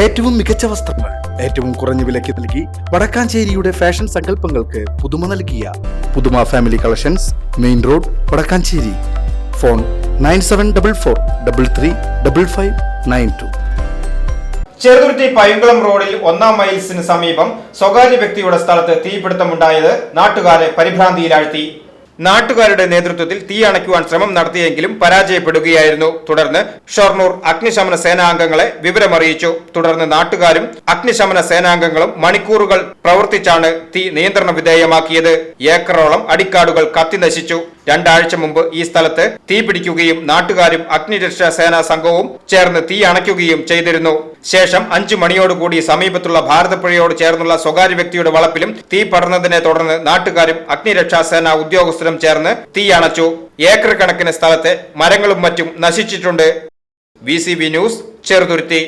ഏറ്റവും മികച്ച വസ്ത്രങ്ങൾ ഏറ്റവും കുറഞ്ഞ വിലയ്ക്ക് നൽകി വടക്കാഞ്ചേരിയുടെ ഫാഷൻ സങ്കല്പങ്ങൾക്ക് പുതുമ നൽകിയ പുതുമ family collections main road Vadakkanchery. Phone nine seven double four double three double five nine two. Cheruthuruthy Painkulam റോഡിൽ ഒന്നാം മൈൽസിന് സമീപം സ്വകാര്യ വ്യക്തിയുടെ സ്ഥലത്ത് തീപിടുത്തമുണ്ടായത് നാട്ടുകാരെ പരിഭ്രാന്തിയിലാഴ്ത്തി. നാട്ടുകാരുടെ നേതൃത്വത്തിൽ തീ അണയ്ക്കുവാൻ ശ്രമം നടത്തിയെങ്കിലും പരാജയപ്പെടുകയായിരുന്നു. തുടർന്ന് ഷൊർണൂർ അഗ്നിശമന സേനാംഗങ്ങളെ വിവരമറിയിച്ചു. തുടർന്ന് നാട്ടുകാരും അഗ്നിശമന സേനാംഗങ്ങളും മണിക്കൂറുകൾ പ്രവർത്തിച്ചാണ് തീ നിയന്ത്രണ വിധേയമാക്കിയത്. ഏക്കറോളം അടിക്കാടുകൾ കത്തിനശിച്ചു രണ്ടാഴ്ച മുമ്പ് ഈ സ്ഥലത്ത് തീ പിടിക്കുകയും നാട്ടുകാരും അഗ്നിരക്ഷാ സേനാ സംഘവും ചേർന്ന് തീ അണയ്ക്കുകയും ചെയ്തിരുന്നു. ശേഷം അഞ്ചു മണിയോടുകൂടി സമീപത്തുള്ള ഭാരതപ്പുഴയോട് ചേർന്നുള്ള സ്വകാര്യ വ്യക്തിയുടെ വളപ്പിലും തീ പടർന്നതിനെ തുടർന്ന് നാട്ടുകാരും അഗ്നിരക്ഷാ സേനാ ഉദ്യോഗസ്ഥരും ചേർന്ന് തീ അണച്ചു. ഏക്കർ കണക്കിന് സ്ഥലത്തെ മരങ്ങളും മറ്റും നശിച്ചിട്ടുണ്ട്. V news Cheruthuruthy.